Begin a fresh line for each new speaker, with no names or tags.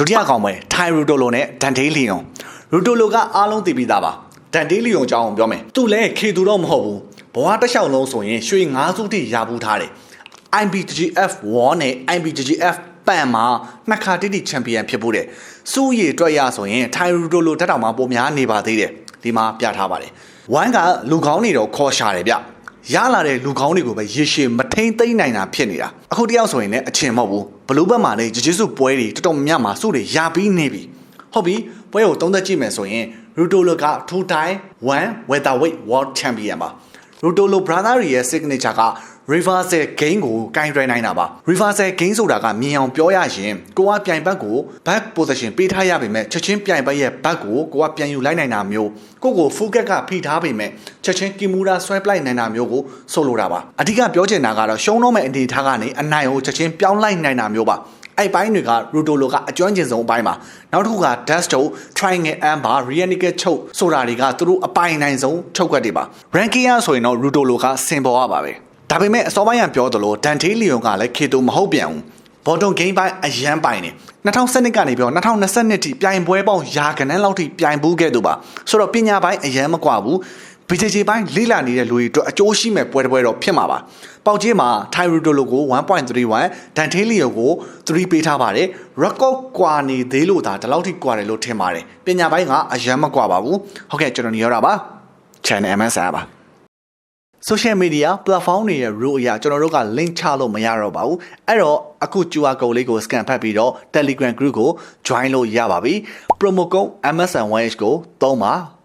ဒုတိယကောင်ပဲထိုင်ရူတိုလိုနဲ့ဒန်ဒေးလီယွန်ရူတိုလိုကအားလုံးသိပြီးသားပါဒန်ဒေးလီယွန်အကြောင်းကိုပြောမယ်သူလည်းခေသူတော့မဟုတ်ဘူးဘဝတစ်လျှောက်လုံးဆိုရင်ရွှေ၅စုတိရပူးထားတယ် IBGF 1နဲ့ IBGF ပန်မှာနှစ်ခါတိတိချန်ပီယံဖြစ်ဖို့တဲ့စုရည်အတွက်ရဆိုရင်ထိုင်ရူတိုလိုတက်တောင်မှာပုံများနေပါသေးတယ်ဒီမှာပြထားပါတယ်ဝမ်ကလူကောင်းနေတော့ခေါ်ရှာတယ်ဗျ ရလာတဲ့လူကောင်းတွေကိုပဲရေရှည်မထိန်သိမ့်နိုင်တာဖြစ်နေတာအခုတယောက်ဆိုရင်လည်းအချင်မဟုတ်ဘူးဘလူးဘက်မှာလည်းဂျေဂျေစုပွဲတွေတော်တော်များများမှာစုတွေရပြီးနေပြီဟုတ်ပြီပွဲကိုသုံးသက်ကြည့်မယ်ဆိုရင်ရူတိုလိုက2 time 1 welterweight world champion ပါ ရူတိုလို brother တွေရဲ့ signature က reversal gain ကိုကင်တွယ်နိုင်တာပါ reversal gain ဆိုတာကမြင်အောင်ပြောရရင်ကိုကပြိုင်ဘက်ကို back position ပေးထားရပေမဲ့ချက်ချင်းပြိုင်ဘက်ရဲ့ back ကိုကိုကပြန်ယူလိုက်နိုင်တာမျိုးကိုကို full gap ကဖိထားပေမဲ့ချက်ချင်း kimura ဆွဲပလိုက်နိုင်တာမျိုးကိုဆိုလိုတာပါအဓိကပြောချင်တာကတော့ရှုံးတော့မဲ့အနေထားကနေအနိုင်ကိုချက်ချင်းပြောင်းလိုက်နိုင်တာမျိုးပါ အဲ့ပိုင်းတွေကရူတိုလိုကအကျွမ်းကျင်ဆုံးအပိုင်းပါနောက်တစ်ခုက dash ချုပ် triangle arm ပါ rear naked ချုပ်ဆိုတာတွေကသူတို့အပိုင်နိုင်ဆုံးချုပ်ခွက်တွေပါ ranking ရဆိုရင်တော့ရူတိုလိုကစင်ပေါ်ရပါပဲဒါပေမဲ့အစောပိုင်းကပြောသလိုဒန်တေးလီယွန်ကလည်းခေတူမဟုတ်ပြန်ဘူးဘော်တွန်ဂိမ်းပိုင်းအရန်ပိုင်နေ2012ကနေပြော2022ထိပြိုင်ပွဲပေါင်းရာခဏန်းလောက်ထိပြိုင်ဘူးခဲ့သူပါဆိုတော့ပညာပိုင်းအရန်မကွာဘူး BJJ ပိုင်းလေးလာနေတဲ့လူတွေအတွက်အကျိုးရှိမဲ့ပွဲတစ်ပွဲတော့ဖြစ်မှာပါ။ပေါက်ကြီးမှာ Tyro လိုကို1.31ဒန်ထေးလီယိုကို3ပေးထားပါတယ်။ record ကွာနေသေးလို့ဒါဒီလောက်ထိကွာတယ်လို့ထင်ပါတယ်။ပညာပိုင်းကအရန်မကွာပါဘူး။ဟုတ်ကဲ့ကျွန်တော်နေရတာပါ။ Channel MSR ပါ။ social media platform တွေရဲ့ rule အရကျွန်တော်တို့က link ချလို့မရတော့ပါဘူးအဲ့တော့အခု QR code လေးကို scan ဖတ်ပြီးတော့ Telegram group ကို join လို့ရပါပြီ promo code MSN1H ကိုသုံးပါ